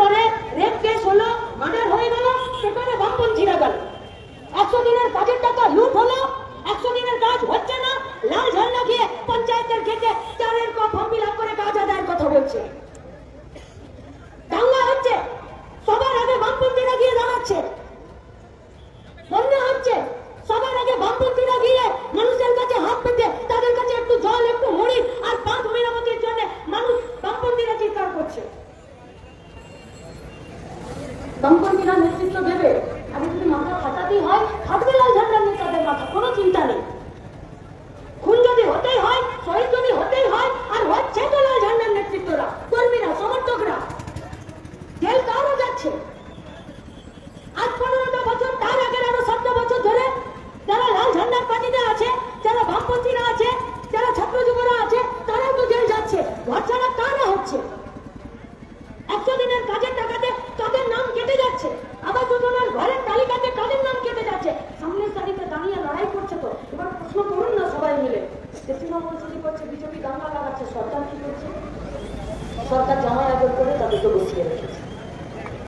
পরে rape case হলো murder হয়ে গেল, সেখানে বামপন্থীরা গেল। একশো দিনের কাজের টাকা লুট হলো, একশো দিনের কাজ হচ্ছে না, লাল ঝান্ডা দিয়ে পঞ্চায়েতের ক্ষেত্রে চারের কপ ফর্ম ফিল করে কাজ আদায়ের কথা বলছে। দাঙ্গা হচ্ছে, সবার আগে বামপন্থীরা গিয়ে দাঁড়াচ্ছে। বন্যা হচ্ছে, সবার আগে বামপন্থীরা গিয়ে মানুষের কাছে হাত পেতে তাদের কাছে একটু জল একটু মুড়ি আর পাঁচ মেরামতির জন্য মানুষ বামপন্থীরা চিৎকার করছে বামপন্থীরা নেতৃত্ব দেবে। আগে যদি মাথা ফাটাতেই হয়, ফাটবে লাল ঝান্ডার নেতাদের মাথা, কোনো চিন্তা নেই। খুন যদি হতেই হয়, শহীদ যদি হতেই হয়, আর হচ্ছে তো লাল ঝান্ডার নেতৃত্বরা, কর্মীরা, সমর্থকরা। জেল কারও যাচ্ছে? প্রশ্ন করুন না সবাই মিলে। তৃণমূল করছে, বিজেপি দাঙ্গা লাগাচ্ছে, সরকার কি করছে? সরকার জামায় আগর করে তাদেরকে বসিয়ে রেখেছে।